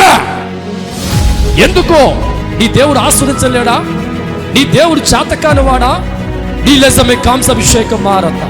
నిజమే ఎందుకో నీ దేవుడు ఆస్వాదించలేడా నీ దేవుడు చేతకాని వాడా నీ లెజమే కాంసాభిషేకం మారతా.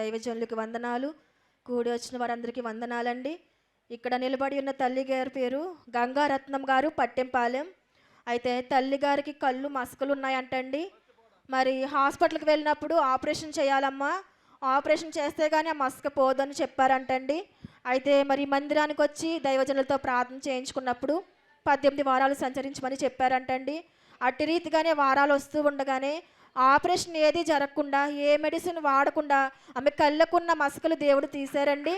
దైవజనులకి వందనాలు. కూడి వచ్చిన వారందరికీ వందనాలండి. ఇక్కడ నిలబడి ఉన్న తల్లి గారి పేరు గంగారత్నం గారు పట్టెంపాలెం. అయితే తల్లి గారికి కళ్ళు మసకలు ఉన్నాయంటండి. మరి హాస్పిటల్కి వెళ్ళినప్పుడు ఆపరేషన్ చేయాలమ్మా. ఆపరేషన్ చేస్తే కానీ ఆ మసక పోదని చెప్పారంటండి. అయితే మరి మందిరానికి వచ్చి దైవజనులతో ప్రార్థన చేయించుకున్నప్పుడు పద్దెనిమిది వారాలు సంచరించమని చెప్పారంటండి. అట్టి రీతిగానే వారాలు వస్తూ ఉండగానే ఆపరేషన్ ఏది జరగకుండా ఏ మెడిసిన్ వాడకుండా ఆమె కళ్ళకున్న మసకలు దేవుడు తీశారండి.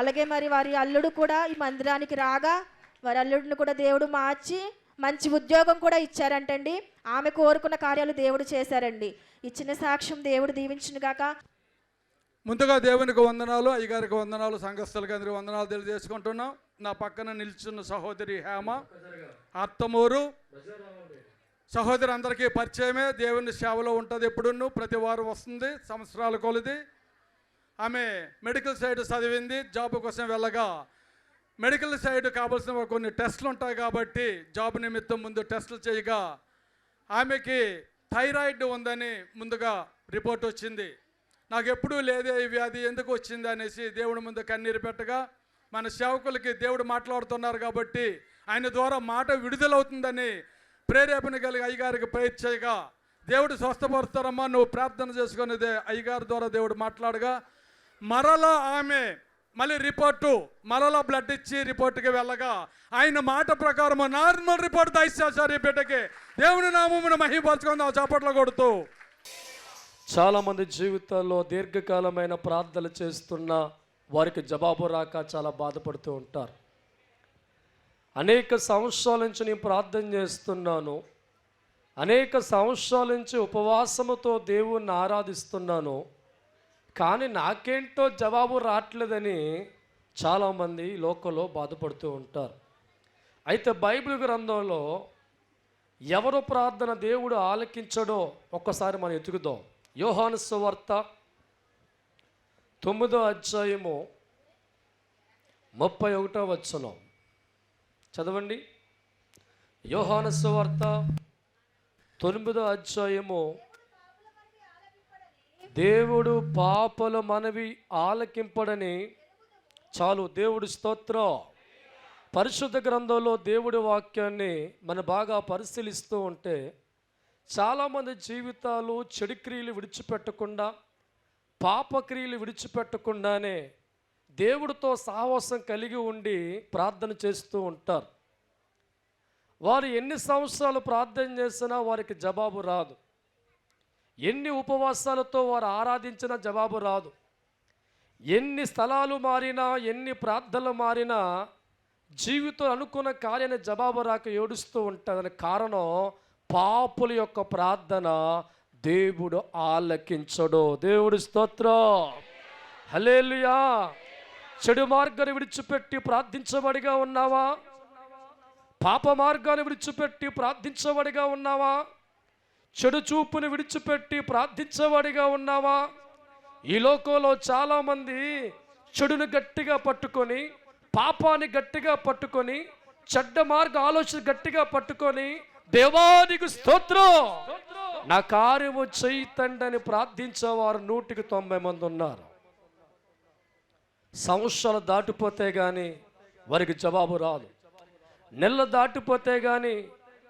అలాగే మరి వారి అల్లుడు కూడా ఈ మందిరానికి రాగా వారి అల్లుడిని కూడా దేవుడు మార్చి మంచి ఉద్యోగం కూడా ఇచ్చారంటండి. ఆమె కోరుకున్న కార్యాలు దేవుడు చేశారండి. ఇచ్చిన సాక్ష్యం దేవుడు దీవించిన గాక. ముందుగా దేవునికి వందనాలు అయ్యగారికి వందనాలు సంఘస్థులకి అందరికి వందనాలు తెలియజేసుకుంటున్నాం. నా పక్కన నిల్చున్న సహోదరి హేమ అత్తమూరు. సహోదరి అందరికీ పరిచయమే. దేవుని సేవలో ఉంటుంది ఎప్పుడున్ను. ప్రతి వారం వస్తుంది. సంవత్సరాల కొలిది. ఆమె మెడికల్ సైడ్ చదివింది. జాబ్ కోసం వెళ్ళగా మెడికల్ సైడ్ కావాల్సిన కొన్ని టెస్టులు ఉంటాయి కాబట్టి జాబ్ నిమిత్తం ముందు టెస్టులు చేయగా ఆమెకి థైరాయిడ్ ఉందని ముందుగా రిపోర్ట్ వచ్చింది. నాకు ఎప్పుడూ లేదే ఈ వ్యాధి. ఎందుకు వచ్చింది అనేసి దేవుడి ముందు కన్నీరు పెట్టగా మన సేవకులకి దేవుడు మాట్లాడుతున్నారు కాబట్టి ఆయన ద్వారా మాట విడుదలవుతుందని ప్రేరేపణ కలిగి అయ్యగారికి ప్రయత్ చేయగా దేవుడు స్వస్థపరుస్తారమ్మా నువ్వు ప్రార్థన చేసుకునేదే అయ్యగారి ద్వారా దేవుడు మాట్లాడగా మరలా ఆమె మళ్ళీ రిపోర్టు మరలా బ్లడ్ ఇచ్చి రిపోర్టుకి వెళ్ళగా ఆయన మాట ప్రకారం నార్మల్ రిపోర్ట్ దయచేశారు ఈ బిడ్డకి దేవుని నామమును మహిపరచుకుందాం చప్పట్లు కొడుతూ. చాలామంది జీవితాల్లో దీర్ఘకాలమైన ప్రార్థనలు చేస్తున్న వారికి జవాబు రాక చాలా బాధపడుతూ ఉంటారు. అనేక సంవత్సరాల నుంచి నేను ప్రార్థన చేస్తున్నాను. అనేక సంవత్సరాల నుంచి ఉపవాసముతో దేవుణ్ణి ఆరాధిస్తున్నాను. కానీ నాకేంటో జవాబు రావట్లేదని చాలామంది లోకంలో బాధపడుతూ ఉంటారు. అయితే బైబిల్ గ్రంథంలో ఎవరు ప్రార్థన దేవుడు ఆలకించడో ఒక్కసారి మనం ఎతుకుదాం యోహాను సువార్త తొమ్మిదో అధ్యాయము ముప్పై ఒకటో వచ్చనం చదవండి. యోహాను తొమ్మిదో అధ్యాయము. దేవుడు పాపల మనవి ఆలకింపడని చాలు దేవుడు స్తోత్ర. పరిశుద్ధ గ్రంథంలో దేవుడి వాక్యాన్ని మనం బాగా పరిశీలిస్తూ ఉంటే చాలామంది జీవితాలు చెడు క్రియలు విడిచిపెట్టకుండా పాపక్రియలు విడిచిపెట్టకుండానే దేవుడితో సాహసం కలిగి ఉండి ప్రార్థన చేస్తూ ఉంటారు. వారు ఎన్ని సంవత్సరాలు ప్రార్థన చేసినా వారికి జవాబు రాదు. ఎన్ని ఉపవాసాలతో వారు ఆరాధించినా జవాబు రాదు. ఎన్ని స్థలాలు మారినా ఎన్ని ప్రార్థనలు మారినా జీవితం అనుకున్న కార్యాన్ని జవాబు రాక ఏడుస్తూ ఉంటుందని కారణం పాపుల యొక్క ప్రార్థన దేవుడు ఆలకించడు. దేవుడు స్తోత్రం. హలేలుయా చెడు మార్గాన్ని విడిచిపెట్టి ప్రార్థించబడిగా ఉన్నావా? పాప మార్గాన్ని విడిచిపెట్టి ప్రార్థించబడిగా ఉన్నావా? చెడు చూపుని విడిచిపెట్టి ప్రార్థించబడిగా ఉన్నావా? ఈ లోకంలో చాలామంది చెడును గట్టిగా పట్టుకొని పాపాన్ని గట్టిగా పట్టుకొని చెడ్డ మార్గ ఆలోచన గట్టిగా పట్టుకొని దేవానికి స్తోత్రం! నా కార్యము చెయ్యి అని ప్రార్థించేవారు నూటికి తొంభై మంది ఉన్నారు. సంవత్సరాలు దాటిపోతే కానీ వారికి జవాబు రాదు. నెల దాటిపోతే కానీ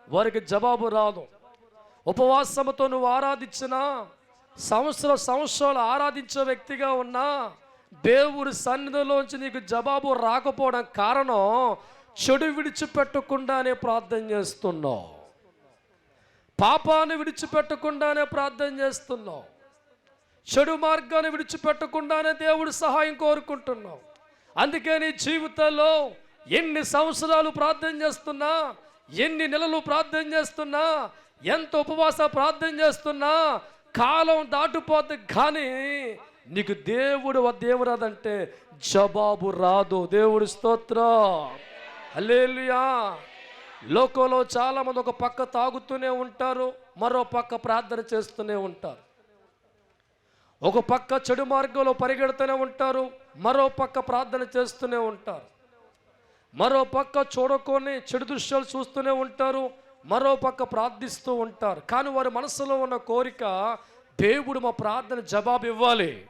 వారికి జవాబు రాదు. ఉపవాసముతో నువ్వు ఆరాధించినా సంవత్సర సంవత్సరాలు ఆరాధించే వ్యక్తిగా ఉన్నా దేవుడి సన్నిధిలోంచి నీకు జవాబు రాకపోవడం కారణం చెడు విడిచిపెట్టకుండానే ప్రార్థన చేస్తున్నావు. పాపాన్ని విడిచిపెట్టకుండానే ప్రార్థన చేస్తున్నావు. చెడు మార్గాన్ని విడిచిపెట్టకుండానే దేవుడు సహాయం కోరుకుంటున్నావు. అందుకే నీ జీవితంలో ఎన్ని సంవత్సరాలు ప్రార్థన చేస్తున్నా ఎన్ని నెలలు ప్రార్థన చేస్తున్నా ఎంత ఉపవాస ప్రార్థన చేస్తున్నా కాలం దాటిపోతే కానీ నీకు దేవుడు దేవురాదంటే జవాబు రాదు. దేవుడి స్తోత్రం. అల్లేలుయా లోకంలో చాలామంది ఒక పక్క తాగుతూనే ఉంటారు మరో పక్క ప్రార్థన చేస్తూనే ఉంటారు. ఒక పక్క చెడు మార్గంలో పరిగెడుతూనే ఉంటారు మరో పక్క ప్రార్థన చేస్తూనే ఉంటారు. మరో పక్క చూడకొని చెడు దృశ్యాలు చూస్తూనే ఉంటారు మరో పక్క ప్రార్థిస్తూ ఉంటారు. కానీ వారి మనసులో ఉన్న కోరిక దేవుడు మా ప్రార్థన జవాబు ఇవ్వాలి.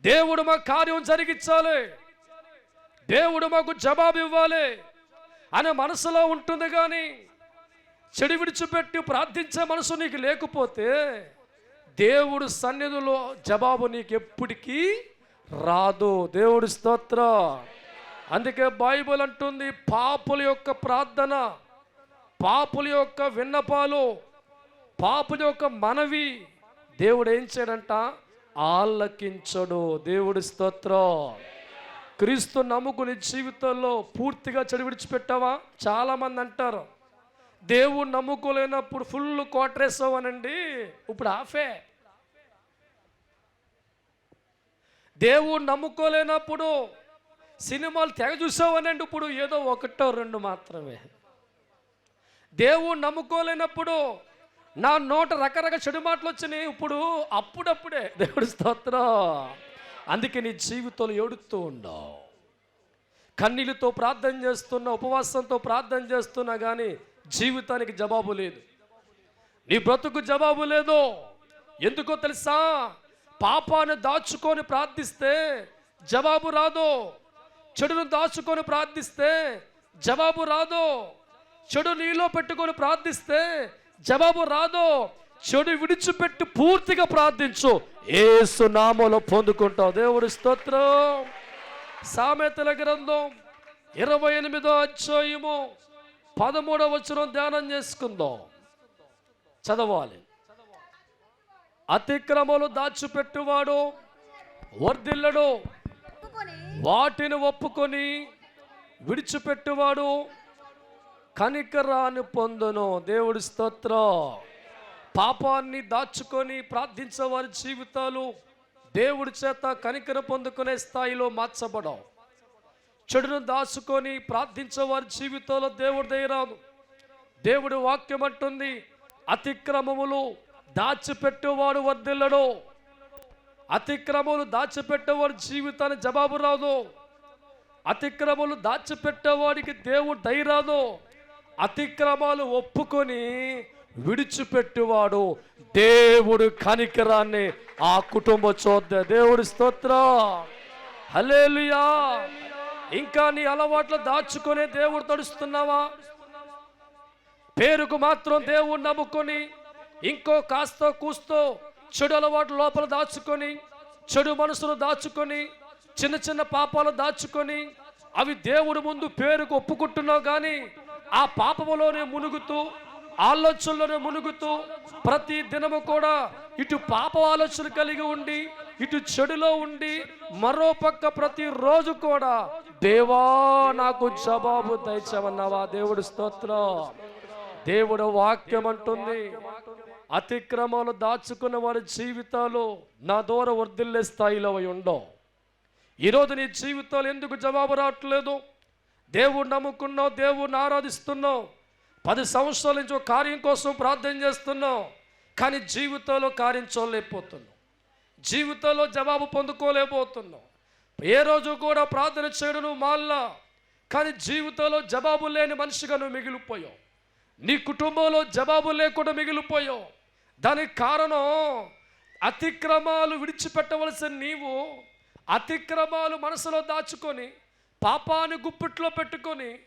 దేవుడు మా కార్యం జరిగించాలి. దేవుడు మాకు జవాబు ఇవ్వాలి. అనే మనసులో ఉంటుంది కానీ చెడు విడిచిపెట్టి ప్రార్థించే మనసు నీకు లేకపోతే దేవుడు సన్నిధిలో జవాబు నీకు ఎప్పటికీ రాదు. దేవుడి స్తోత్ర. అందుకే బైబిల్ అంటుంది పాపుల యొక్క ప్రార్థన పాపుల యొక్క విన్నపాలు పాపుల యొక్క మనవి దేవుడు ఏం చేయడంట? ఆలకించడు. దేవుడి స్తోత్రం. క్రీస్తు నమ్ముకుని జీవితంలో పూర్తిగా చెడు విడిచిపెట్టావా? చాలామంది అంటారు. దేవుడు నమ్ముకోలేనప్పుడు ఫుల్ కోటరేసావనండి ఇప్పుడు ఆఫే. దేవుడు నమ్ముకోలేనప్పుడు సినిమాలు తెగ చూసావనండి. ఇప్పుడు ఏదో ఒకటో రెండు మాత్రమే. దేవుడు నమ్ముకోలేనప్పుడు నా నోట రకరకాల చెడు మాటలు వచ్చినాయి. ఇప్పుడు అప్పుడప్పుడే దేవుడి స్తోత్రం. అందుకే నీ జీవితంలో ఏడుస్తూ ఉండవు. కన్నీళ్ళతో ప్రార్థన చేస్తున్నా ఉపవాసంతో ప్రార్థన చేస్తున్నా కానీ జీవితానికి జవాబు లేదు. నీ బ్రతుకు జవాబు లేదు ఎందుకో తెలుసా? పాపాన్ని దాచుకొని ప్రార్థిస్తే జవాబు రాదు? చెడును దాచుకొని ప్రార్థిస్తే జవాబు రాదు? చెడు నీలో పెట్టుకొని ప్రార్థిస్తే జవాబు రాదు? చెడు విడిచిపెట్టి పూర్తిగా ప్రార్థించు. ఏసు నామలో పొందుకుంటావు. దేవుడి స్తోత్రం. సామెతల గ్రంథం ఇరవై ఎనిమిదో అధ్యాయము. పదమూడవ వచనం ధ్యానం చేసుకుందాం. చదవాలి. అతిక్రమలు దాచిపెట్టువాడు వర్ధిల్లడు. వాటిని ఒప్పుకొని విడిచిపెట్టువాడు కనికరాన్ని పొందును. దేవుడి స్తోత్రం. పాపాన్ని దాచుకొని ప్రార్థించే వారి జీవితాలు దేవుడి చేత కనికర పొందుకునే స్థాయిలో మార్చబడవు. చెడును దాచుకొని ప్రార్థించే వారి జీవితంలో దేవుడు దయరాదు దేవుడు వాక్యం అంటుంది అతిక్రమములు దాచిపెట్టేవాడు వర్దిల్లడు అతిక్రమములు దాచిపెట్టేవాడు జీవితాన్ని జవాబు రాదు. అతిక్రమములు దాచిపెట్టేవాడికి దేవుడు దయరాదు అతిక్రమాలు ఒప్పుకొని విడిచిపెట్టేవాడు దేవుడు కనికరాన్ని ఆ కుటుంబ చూద్ద దేవుడి స్తోత్రం. హలేలుయా ఇంకా నీ అలవాట్లు దాచుకొని దేవుడు తడుస్తున్నావా? పేరుకు మాత్రం దేవుడు నమ్ముకొని ఇంకో కాస్త కూస్తో చెడు అలవాటు లోపల దాచుకొని చెడు మనసులు దాచుకొని చిన్న చిన్న పాపాలు దాచుకొని అవి దేవుడి ముందు పేరుకు ఒప్పుకుంటున్నావు కానీ ఆ పాపములోనే మునుగుతూ ఆలోచనలను మునుగుతూ ప్రతి దినము కూడా ఇటు పాప ఆలోచన కలిగి ఉండి ఇటు చెడులో ఉండి మరో పక్క ప్రతి రోజు కూడా దేవా నాకు జవాబు దయచమన్నావా దేవుడు స్తోత్రం. దేవుడు వాక్యం అంటుంది అతిక్రమాలు దాచుకున్న వారి జీవితాలు నా దూర వర్ధిల్లే స్థాయిలో అవి ఉండవు. ఈరోజు నీ జీవితాలు ఎందుకు జవాబు రావట్లేదు? దేవుడు నమ్ముకున్నావు దేవుడిని ఆరాధిస్తున్నావు. పది సంవత్సరాల నుంచి ఒక కార్యం కోసం ప్రార్థన చేస్తున్నావు కానీ జీవితంలో కార్యం చూడలేకపోతున్నావు. జీవితంలో జవాబు పొందుకోలేకపోతున్నావు. ఏ రోజు కూడా ప్రార్థన చేయడం నువ్వు మాల్లా కానీ జీవితంలో జవాబు లేని మనిషిగా నువ్వు మిగిలిపోయావు. నీ కుటుంబంలో జవాబు లేకుండా మిగిలిపోయావు. దానికి కారణం అతిక్రమాలు విడిచిపెట్టవలసిన నీవు అతిక్రమాలు మనసులో దాచుకొని పాపాన్ని గుప్పిట్లో పెట్టుకొని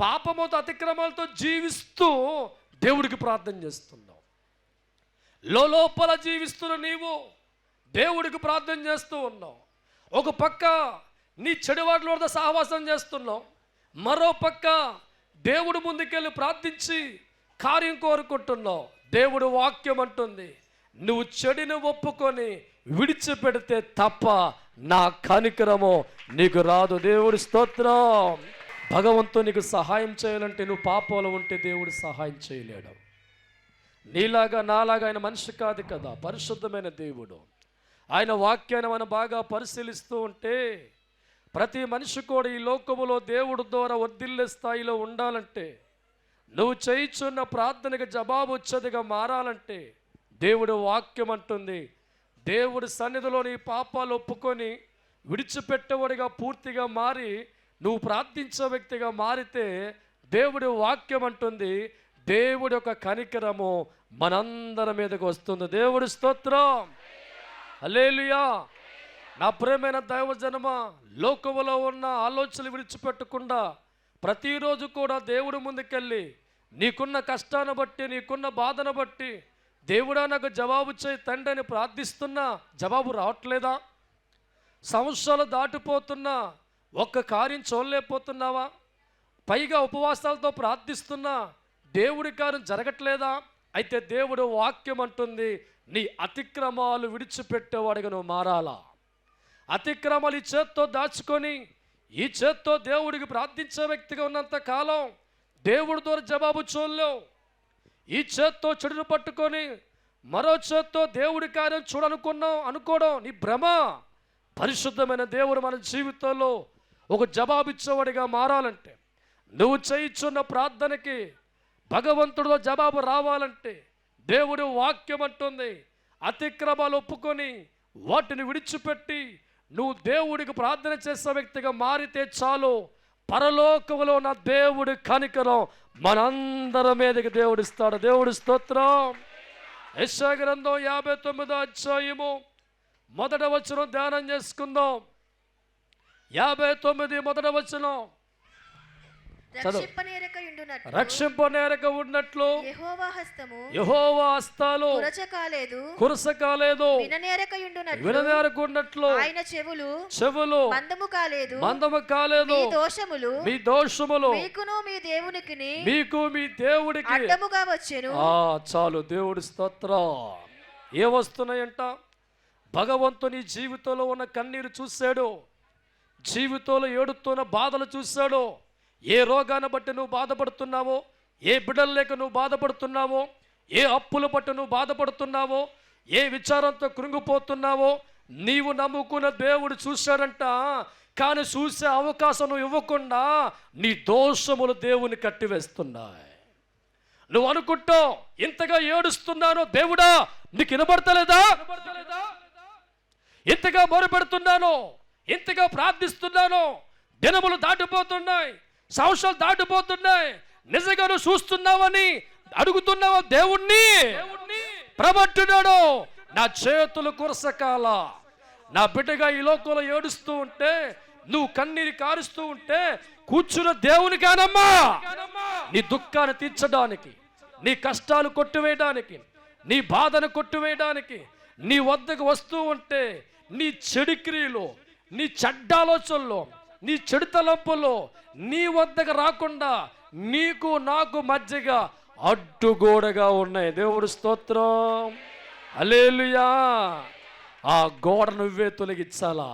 పాపముతో అతిక్రమాలతో జీవిస్తూ దేవుడికి ప్రార్థన చేస్తున్నావు. లోపల జీవిస్తున్న నీవు దేవుడికి ప్రార్థన చేస్తూ ఉన్నావు. ఒక పక్క నీ చెడువాట్ల సహవాసం చేస్తున్నావు. మరో పక్క దేవుడు ముందుకెళ్ళి ప్రార్థించి కార్యం కోరుకుంటున్నావు. దేవుడు వాక్యం అంటుంది నువ్వు చెడుని ఒప్పుకొని విడిచిపెడితే తప్ప నా కనికరము నీకు రాదు. దేవుడి స్తోత్రం. భగవంతు నీకు సహాయం చేయాలంటే నువ్వు పాపంలో ఉంటే దేవుడు సహాయం చేయలేడు. నీలాగా నాలాగా ఆయన మనిషి కాదు కదా పరిశుద్ధమైన దేవుడు. ఆయన వాక్యాన్ని మనం బాగా పరిశీలిస్తూ ఉంటే ప్రతి మనిషి కూడా ఈ లోకములో దేవుడు ద్వారా వర్దిల్లే స్థాయిలో ఉండాలంటే నువ్వు చేయిచున్న ప్రార్థనకు జవాబు వచ్చేదిగా మారాలంటే దేవుడు వాక్యం అంటుంది. దేవుడి సన్నిధిలో నీ పాపాలు ఒప్పుకొని విడిచిపెట్టేవాడిగా పూర్తిగా మారి నువ్వు ప్రార్థించే వ్యక్తిగా మారితే దేవుడి వాక్యం అంటుంది దేవుడి యొక్క కనికరము మనందరి మీదకి వస్తుంది. దేవుడి స్తోత్రం. హల్లెలూయా. నా ప్రేమైన దైవజనమ లోకములో ఉన్న ఆలోచనలు విడిచిపెట్టకుండా ప్రతిరోజు కూడా దేవుడి ముందుకెళ్ళి నీకున్న కష్టాన్ని బట్టి నీకున్న బాధను బట్టి దేవుడా నాకు జవాబు చేయి తండ్రి అని ప్రార్థిస్తున్నా జవాబు రావట్లేదా? సంవత్సరాలు దాటిపోతున్నా ఒక్క కార్యం చూడలేకపోతున్నావా? పైగా ఉపవాసాలతో ప్రార్థిస్తున్నా దేవుడి కార్యం జరగట్లేదా? అయితే దేవుడు వాక్యం అంటుంది నీ అతిక్రమాలు విడిచిపెట్టేవాడిగా నువ్వు మారాలా? అతిక్రమాలు ఈ చేత్తో దాచుకొని ఈ చేత్తో దేవుడికి ప్రార్థించే వ్యక్తిగా ఉన్నంత కాలం దేవుడి ద్వారా జవాబు చూడలేవు. ఈ చేత్తో చెడును పట్టుకొని మరో చేత్తో దేవుడి కార్యం చూడనుకున్నాం అనుకోవడం నీ భ్రమ. పరిశుద్ధమైన దేవుడు మన జీవితంలో ఒక జవాబిచ్చేవాడిగా మారాలంటే నువ్వు చేయిచున్న ప్రార్థనకి భగవంతుడితో జవాబు రావాలంటే దేవుడు వాక్యం అంటుంది. అతిక్రమాలు ఒప్పుకొని వాటిని విడిచిపెట్టి నువ్వు దేవుడికి ప్రార్థన చేసే వ్యక్తిగా మారితే చాలు. పరలోకములో ఉన్న దేవుడి కనికరం మనందరి మీదకి దేవుడిస్తాడు దేవుడి స్తోత్రం. యెషయా గ్రంథం యాభై తొమ్మిదో అధ్యాయము. మొదట వచ్చిన ధ్యానం చేసుకుందాం. యాభై తొమ్మిది మొదట రక్షింపనేరకయుండునట్లు రక్షింపనేరక ఉన్నట్లు యెహోవా హస్తాలు. కురచకాలేదు కురస కాలేదు. విననేరకయుండునట్లు విననేరకు ఉన్నట్లు ఆయన చెవులు. చెవులు. మందము కాలేదు. మందము కాలేదు. దోషములు. మీ దోషములు. మీకును మీ దేవునికిని మీకు మీ దేవుడికి. అడ్డముగా వచ్చెను. ఆ చాలు. దేవుడి స్తోత్రం. ఏ వస్తున్నాయంట? భగవంతుని జీవితంలో ఉన్న కన్నీరు చూశాడు. జీవితంలో ఏడుతున్న బాధలు చూశాడు ఏ రోగాన్ని బట్టి నువ్వు బాధపడుతున్నావో ఏ బిడ్డలు లేక నువ్వు బాధపడుతున్నావో ఏ అప్పులు బట్టి నువ్వు బాధపడుతున్నావో ఏ విచారంతో కృంగిపోతున్నావో నీవు నమ్ముకున్న దేవుడు చూశాడంట. కానీ చూసే అవకాశం నువ్వు ఇవ్వకుండా నీ దోషములు దేవుని కట్టివేస్తున్నాయి. నువ్వు అనుకుంటావు ఇంతగా ఏడుస్తున్నాను దేవుడా నీకు వినబడతలేదా? ఇంతగా మొరపెడుతున్నాను? ఇంతగా ప్రార్థిస్తున్నాను దినములు దాటిపోతున్నాయి సంవత్సరాలు దాటిపోతున్నాయి. నిజంగా నువ్వు చూస్తున్నావని అడుగుతున్నావా దేవుణ్ణి? ప్రబట్టున్నాడు నా చేతులు కురసకాల. నా బిడ్డగా ఈ లోకంలో ఏడుస్తూ ఉంటే నువ్వు కన్నీరు కారుస్తూ ఉంటే కూర్చున్న దేవుని కానమ్మా. నీ దుఃఖాన్ని తీర్చడానికి నీ కష్టాలు కొట్టివేయడానికి నీ బాధను కొట్టివేయడానికి నీ వద్దకు వస్తూ ఉంటే నీ చెడు క్రియలు నీ చెడ్డ ఆలోచనలు నీ చెడు తలంపులో నీ వద్దకు రాకుండా నీకు నాకు మధ్యగా అడ్డుగోడగా ఉన్నాయి. దేవుడు స్తోత్రం. అలేలుయా ఆ గోడ నువ్వే తొలగించాలా?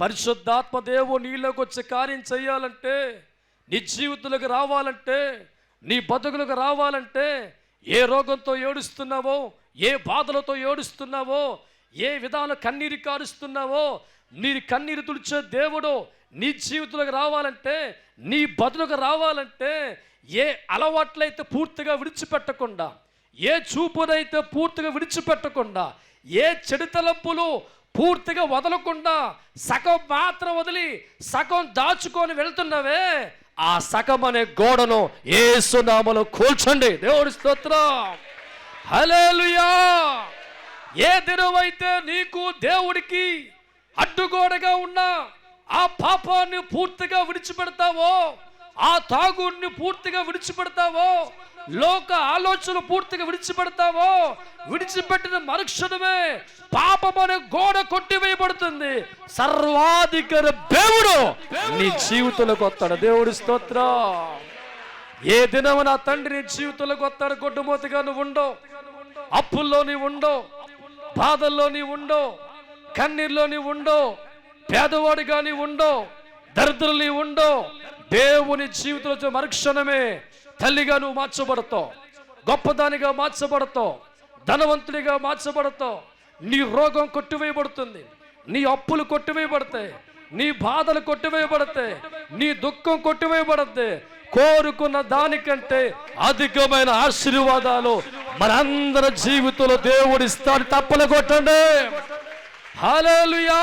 పరిశుద్ధాత్మ దేవు నీలోకి వచ్చి కార్యం చేయాలంటే నీ జీవితంలోకి రావాలంటే నీ బతుకులకు రావాలంటే ఏ రోగంతో ఏడుస్తున్నావో ఏ బాధలతో ఏడుస్తున్నావో ఏ విధాన కన్నీరు కారుస్తున్నావో నీ కన్నీరు తుడిచే దేవుడు నీ జీవితంలోకి రావాలంటే నీ బతులకు రావాలంటే ఏ అలవాట్లయితే పూర్తిగా విడిచిపెట్టకుండా ఏ చూపునైతే పూర్తిగా విడిచిపెట్టకుండా ఏ చెడు తలంపులు పూర్తిగా వదలకుండా సగం మాత్రం వదిలి సగం దాచుకొని వెళ్తున్నావే ఆ సగం అనే గోడను ఏసునామలో కూల్చండి. దేవుడి స్తోత్రం. హల్లెలూయా. ఏ దినమైతే నీకు దేవుడికి అడ్డుగోడగా ఉన్నా ఆ పాపాన్ని పూర్తిగా విడిచిపెడతావో ఆ తాగుడిని పూర్తిగా విడిచిపెడతావో లోక ఆలోచనలు పూర్తిగా విడిచిపెడతావో విడిచిపెట్టిన మరుక్షణమే పాపం అనే గోడ కొట్టివేయబడుతుంది. సర్వాధికార దేవుడు నీ జీవితంలోకి వస్తాడు. దేవుడి స్తోత్ర. ఏ దినము నా తండ్రి నీ జీవితంలోకి వస్తాడు? గొడ్డుమోతగా నువ్వు ఉండవు. అప్పుల్లో నీవు ఉండవు. బాధల్లో నీవు ఉండో కన్నీర్లో నీవు ఉండో పేదవాడిగా నీవు ఉండవు దరిద్రులు నీవు ఉండవు. దేవుని జీవితంలో మరుక్షణమే తల్లిగా నువ్వు మార్చబడతావు గొప్పదానిగా మార్చబడతావు ధనవంతుడిగా మార్చబడతావు. నీ రోగం కొట్టివేయబడుతుంది నీ అప్పులు కొట్టివేయబడతాయి. నీ బాధలు కొట్టివేయబడతాయి నీ దుఃఖం కొట్టివేయబడతాయి కోరుకున్న దానికంటే అధికమైన ఆశీర్వాదాలు మనందరి జీవితంలో దేవుడు ఇస్తాడు. తప్పలు కొట్టండి. హలేలుయా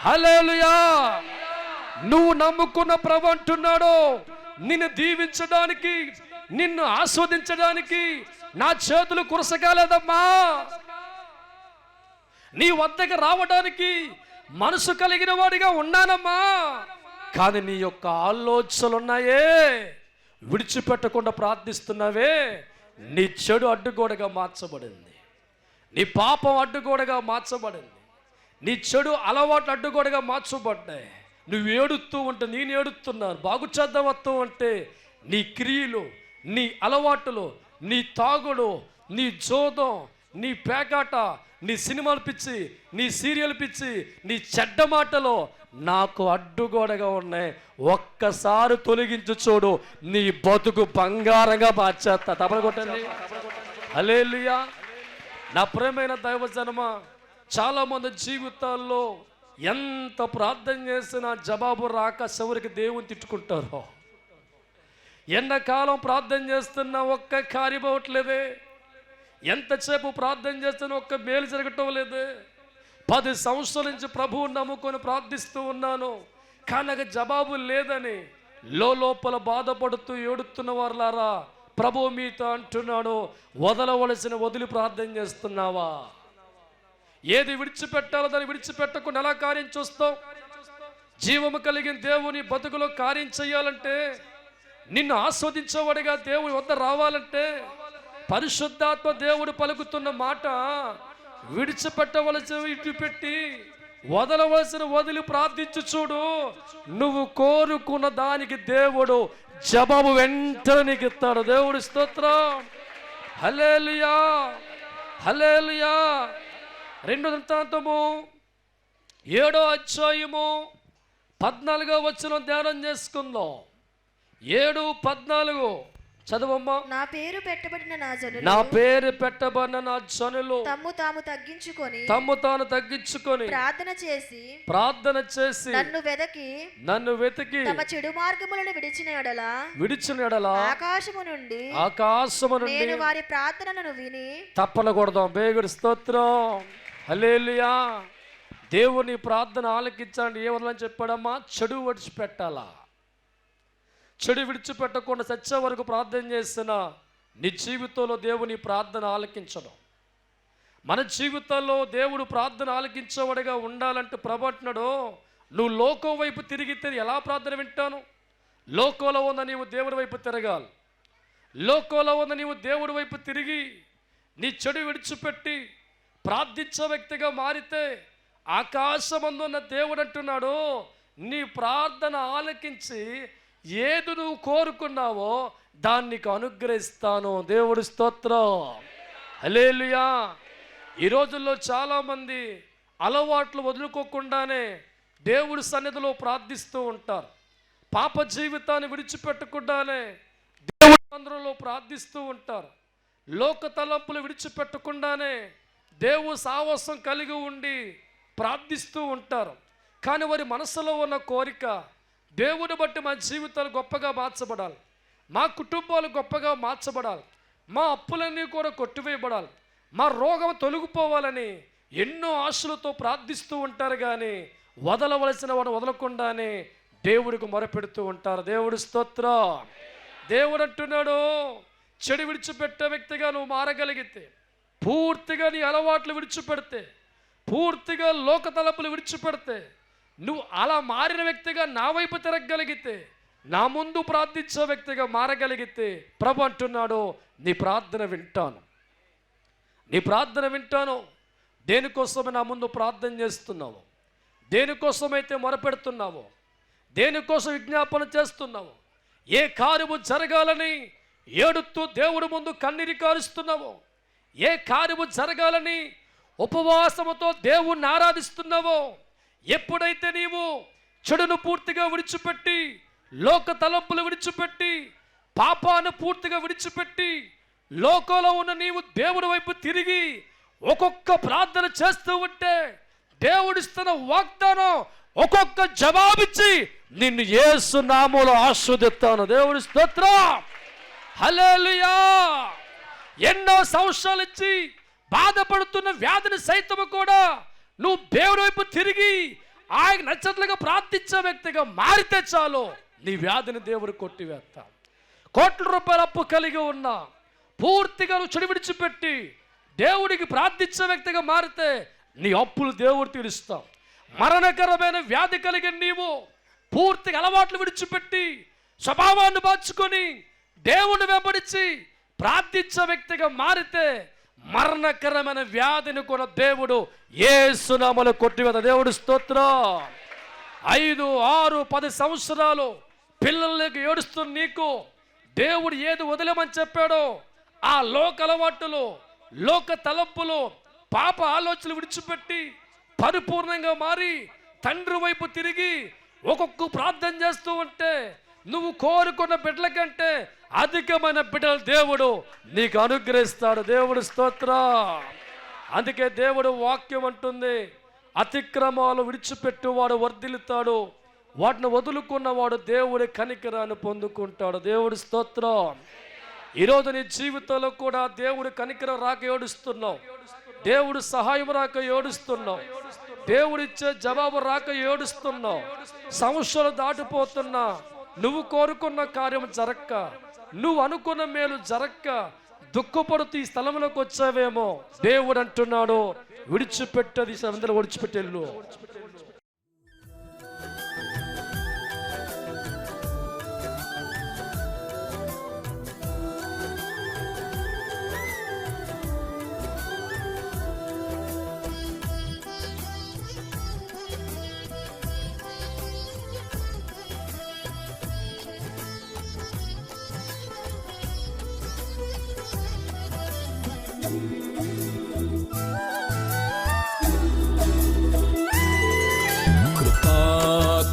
హలేలుయా నువ్వు నమ్ముకున్న ప్రభు అంటున్నాడు నిన్ను దీవించడానికి నిన్ను ఆస్వాదించడానికి నా చేతులు కురసగాలేదమ్మా. నీ వద్దకు రావడానికి మనసు కలిగిన వాడిగా ఉన్నానమ్మా. కానీ నీ యొక్క ఆలోచనలు ఉన్నాయే విడిచిపెట్టకుండా ప్రార్థిస్తున్నావే. నీ చెడు అడ్డుగోడగా మార్చబడింది. నీ పాపం అడ్డుగోడగా మార్చబడింది. నీ చెడు అలవాటు అడ్డుగోడగా మార్చబడ్డాయి. నువ్వు ఏడుస్తూ ఉంటే నేను ఏడుస్తున్నాను బాగు చేద్దాం వస్తూ అంటే నీ క్రియలు నీ అలవాటులు నీ తాగుడు నీ జోదం నీ పేకాట నీ సినిమాలు పిచ్చి నీ సీరియల్ పిచ్చి నీ చెడ్డ మాటలు నాకు అడ్డుగోడగా ఉన్నాయి. ఒక్కసారి తొలగించు చూడు నీ బతుకు బంగారంగా మార్చేస్తా. తపన కొట్టండి. హల్లెలూయా. నా ప్రేమైన దైవ జనమ చాలామంది జీవితాల్లో ఎంత ప్రార్థన చేసినా జవాబు రాక చివరికి దేవుని తిట్టుకుంటారు. ఎండాకాలం ప్రార్థన చేస్తున్నా ఒక్క కార్యం అవ్వట్లేదే. ఎంతసేపు ప్రార్థన చేస్తున్నా ఒక్క మేలు జరగటం లేదు. పది సంవత్సరాల నుంచి ప్రభువు నమ్ముకొని ప్రార్థిస్తూ ఉన్నాను. కానీ నాకు జవాబు లేదని లోపల బాధపడుతూ ఏడుతున్న వారులారా ప్రభు మీతో అంటున్నాడు వదలవలసిన వదిలి ప్రార్థన చేస్తున్నావా? ఏది విడిచిపెట్టాలో దాన్ని విడిచిపెట్టకుండా ఎలా కార్యం చూస్తావు? జీవము కలిగిన దేవుని బతుకులో కార్యం చేయాలంటే నిన్ను ఆస్వాదించేవాడిగా దేవుని వద్ద రావాలంటే పరిశుద్ధాత్మ దేవుడు పలుకుతున్న మాట విడిచిపెట్టవలసిన విడిచిపెట్టి వదలవలసిన వదిలి ప్రార్థించు చూడు. నువ్వు కోరుకున్న దానికి దేవుడు జవాబు వెంటనే నీకు ఇస్తాడు. దేవుడి స్తోత్రం. హలేలుయా హలేలుయా రెండు వృత్తాంతము ఏడో అధ్యాయము పద్నాలుగో వచ్చిన ధ్యానం చేసుకుందాం. ఏడు పద్నాలుగు. చదవమ్మా. నా పేరు పెట్టబడిన నా జనులు నా పేరు పెట్టబడిన నా జనులు. తమ్ము తాము తగ్గించుకొని తమ్ము తాను తగ్గించుకొని ప్రార్థన చేసి ప్రార్థన చేసి నన్ను వెదకి నన్ను వెతికి తమ చెడు మార్గములను విడిచిన ఎడల విడిచిన ఎడల ఆకాశము నుండి ఆకాశము నుండి నేను వారి ప్రార్థనలను విని తప్పలకూడదాం బేగుడి స్తోత్రం. హల్లెలూయా. దేవుని ప్రార్థన ఆలకించండి. ఏమని చెప్పాడమ్మా? చెడు విడిచిపెట్టాలా? చెడు విడిచిపెట్టకుండా సచ్చే వరకు ప్రార్థన చేసిన నీ జీవితంలో దేవుని ప్రార్థన ఆలకించడం. మన జీవితాల్లో దేవుడు ప్రార్థన ఆలకించేవాడిగా ఉండాలంటే ప్రభట్నడు నువ్వు లోకం వైపు తిరిగితే ఎలా ప్రార్థన వింటాను? లోకంలో ఉన్న నీవు దేవుడి వైపు తిరగాలి. లోకంలో ఉన్న నీవు దేవుడి వైపు తిరిగి నీ చెడు విడిచిపెట్టి ప్రార్థించే వ్యక్తిగా మారితే ఆకాశమందున్న దేవుడు అంటున్నాడు నీ ప్రార్థన ఆలకించి ఏది నువ్వు కోరుకున్నావో దాన్ని నీకు అనుగ్రహిస్తాను. దేవుడి స్తోత్రం. హలేలుయా ఈ రోజుల్లో చాలామంది అలవాట్లు వదులుకోకుండానే దేవుడి సన్నిధిలో ప్రార్థిస్తూ ఉంటారు. పాప జీవితాన్ని విడిచిపెట్టకుండానే దేవుడి మందిరంలో ప్రార్థిస్తూ ఉంటారు. లోక తలంపులు విడిచిపెట్టకుండానే దేవు సాహసం కలిగి ఉండి ప్రార్థిస్తూ ఉంటారు. కానీ వారి మనసులో ఉన్న కోరిక దేవుని బట్టి మా జీవితాలు గొప్పగా మార్చబడాలి. మా కుటుంబాలు గొప్పగా మార్చబడాలి. మా అప్పులన్నీ కూడా కొట్టివేయబడాలి. మా రోగం తొలగిపోవాలని ఎన్నో ఆశలతో ప్రార్థిస్తూ ఉంటారు కానీ వదలవలసిన వాడు వదలకుండానే దేవుడికి మొరపెడుతూ ఉంటారు. దేవుడి స్తోత్ర. దేవుడు అంటున్నాడు చెడు విడిచిపెట్టే వ్యక్తిగా నువ్వు మారగలిగితే పూర్తిగా నీ అలవాట్లు విడిచిపెడితే పూర్తిగా లోక తలపులు విడిచిపెడితే నువ్వు అలా మారిన వ్యక్తిగా నా వైపు తిరగగలిగితే నా ముందు ప్రార్థించే వ్యక్తిగా మారగలిగితే ప్రభు అంటున్నాడు నీ ప్రార్థన వింటాను. నీ ప్రార్థన వింటాను. దేనికోసమే నా ముందు ప్రార్థన చేస్తున్నావు? దేనికోసమైతే మొరపెడుతున్నావు? దేనికోసం విజ్ఞాపన చేస్తున్నావు? ఏ కార్యము జరగాలని ఏడుతూ దేవుడి ముందు కన్నీరి కారుస్తున్నావు? ఏ కార్యము జరగాలని ఉపవాసముతో దేవుణ్ణి ఆరాధిస్తున్నావో? ఎప్పుడైతే నీవు చెడును పూర్తిగా విడిచిపెట్టి లోక తలంపులు విడిచిపెట్టి పాపాన్ని పూర్తిగా విడిచిపెట్టి లోకంలో ఉన్న నీవు దేవుడి వైపు తిరిగి ఒక్కొక్క ప్రార్థన చేస్తూ ఉంటే దేవుడిస్తున్న వాగ్దానం ఒక్కొక్క జవాబిచ్చి నిన్ను ఏసు నామూలో ఆస్వాదిస్తాను దేవుడి స్తోత్ర. హలేలుయా ఎన్నో సంవత్సరాలు ఇచ్చి బాధపడుతున్న వ్యాధిని సైతము కూడా నువ్వు దేవుడి వైపు తిరిగి ఆయన నచ్చట్లుగా ప్రార్థించే వ్యక్తిగా మారితే చాలు. నీ వ్యాధిని దేవుడు కొట్టివేస్తా. కోట్ల రూపాయల అప్పు కలిగి ఉన్నా పూర్తిగా నువ్వు చెడు విడిచిపెట్టి దేవుడికి ప్రార్థించే వ్యక్తిగా మారితే నీ అప్పులు దేవుడు తీరుస్తాం. మరణకరమైన వ్యాధి కలిగిన నీవు పూర్తిగా అలవాట్లు విడిచిపెట్టి స్వభావాన్ని మార్చుకొని దేవుణ్ణి వెంబడించి ప్రార్థించే వ్యక్తిగా మారితే మరణకరమైన వ్యాధిని కూడా దేవుడు ఏ సునామలు కొట్టివేత. దేవుడు స్తోత్రం. ఐదు ఆరు పది సంవత్సరాలు పిల్లలకి ఏడుస్తున్న నీకు దేవుడు ఏది వదిలేమని చెప్పాడో ఆ లోక అలవాటులు లోక తలపులు పాప ఆలోచనలు విడిచిపెట్టి పరిపూర్ణంగా మారి తండ్రి వైపు తిరిగి ఒక్కొక్క ప్రార్థన చేస్తూ ఉంటే నువ్వు కోరుకున్న బిడ్డల కంటే అధికమైన బిడ్డలు దేవుడు నీకు అనుగ్రహిస్తాడు. దేవుడు స్తోత్ర. అందుకే దేవుడు వాక్యం అంటుంది అతిక్రమాలు విడిచిపెట్టువాడు వర్ధిల్లుతాడు. వాటిని వదులుకున్నవాడు దేవుడి కనికరాన్ని పొందుకుంటాడు. దేవుడి స్తోత్రం. ఈరోజు నీ జీవితంలో కూడా దేవుడి కనికరం రాక ఏడుస్తున్నావు. దేవుడు సహాయం రాక ఏడుస్తున్నావు. దేవుడిచ్చే జవాబు రాక ఏడుస్తున్నావు. సంవత్సరాలు దాటిపోతున్నా నువ్వు కోరుకున్న కార్యం జరక్క. నువ్వు అనుకున్న మేలు జరక్క. దుఃఖపడుతూ ఈ స్థలంలోకి వచ్చావేమో. దేవుడు అంటున్నాడు విడిచిపెట్టది అందరూ విడిచిపెట్టేళ్ళు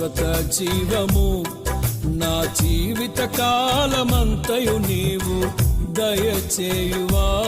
శాశ్వత జీవము. నా జీవిత కాలమంతయు నీవు దయచేయువా.